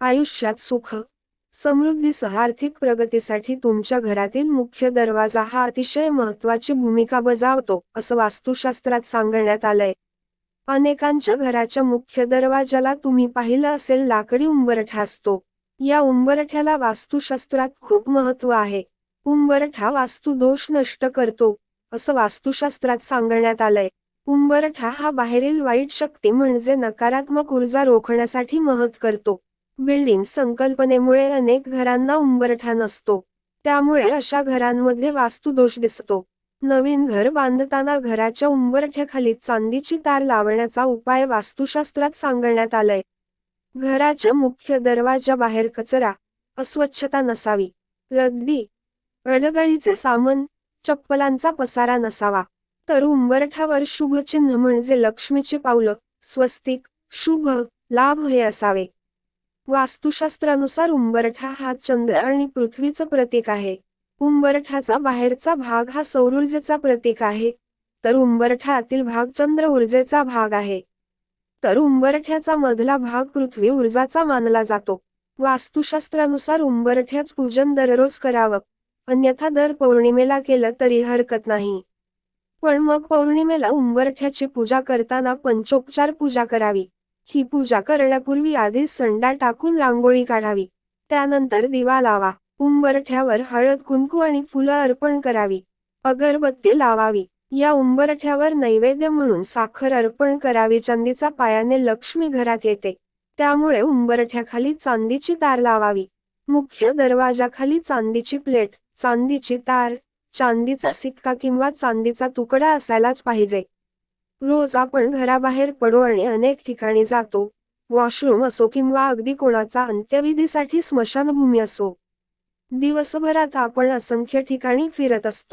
आयुष्यात सुख समृद्धीसह आर्थिक प्रगतीसाठी तुमच्या घरातील मुख्य दरवाजा हा अतिशय महत्वाची भूमिका बजावतो असं वास्तुशास्त्रात सांगण्यात आलंय. अनेकांच्या घराच्या मुख्य दरवाजाला तुम्ही पाहिलं असेल लाकडी उंबरठा असतो. या उंबरठ्याला वास्तुशास्त्रात खूप महत्त्व आहे. उंबरठा वास्तू दोष नष्ट करतो असं वास्तुशास्त्रात सांगण्यात आलंय. उंबरठा हा बाहेरील वाईट शक्ती म्हणजे नकारात्मक ऊर्जा रोखण्यासाठी महत करतो. बिल्डिंग संकल्पनेमुळे अनेक घरांना उंबरठा नसतो. त्यामुळे अशा घरांमध्ये वास्तुदोष दिसतो. नवीन घर बांधताना घराच्या उंबरठ्याखाली चांदीची तार लावण्याचा उपाय वास्तुशास्त्रात सांगण्यात आलाय. घराच्या मुख्य दरवाजा बाहेर कचरा अस्वच्छता नसावी. रद्दी अडगळीचे सामान चप्पलांचा पसारा नसावा. तर उंबरठ्यावर शुभचिन्ह म्हणजे लक्ष्मीचे पावलं स्वस्तिक शुभ लाभ हे असावे. वास्तुशास्त्रानुसार उंबरठा हा चंद्र आणि पृथ्वीचं प्रतीक आहे. उंबरठ्याचा बाहेरचा भाग हा सौरऊर्जेचा प्रतीक आहे. तर उंबरठ्यातील भाग चंद्र ऊर्जेचा भाग आहे. तर उंबरठ्याचा मधला भाग पृथ्वी ऊर्जाचा मानला जातो. वास्तुशास्त्रानुसार उंबरठ्यात पूजन दररोज करावं. अन्यथा दर पौर्णिमेला केलं तरी हरकत नाही. पण मग पौर्णिमेला उंबरठ्याची पूजा करताना पंचोपचार पूजा करावी. ही पूजा करण्यापूर्वी आधीच संडा टाकून रांगोळी काढावी. त्यानंतर दिवा लावा. उंबरठ्यावर हळद कुंकू आणि फुलं अर्पण करावी. अगरबत्ती लावावी. या उंबरठ्यावर नैवेद्य म्हणून साखर अर्पण करावी. चांदीचा पायाने लक्ष्मी घरात येते. त्यामुळे उंबरठ्याखाली चांदीची तार लावावी. मुख्य दरवाजाखाली चांदीची प्लेट चांदीची तार चांदीचा सिक्का किंवा चांदीचा तुकडा असायलाच पाहिजे. रोज आपण घराबाहेर पडू आणि अनेक ठिकाणी जातो. वॉशरूम असो किंवा अगदी कोणाचा अंत्यविधीसाठी स्मशानभूमी असो. दिवसभरात आपण असंख्य ठिकाणी फिरत असतो.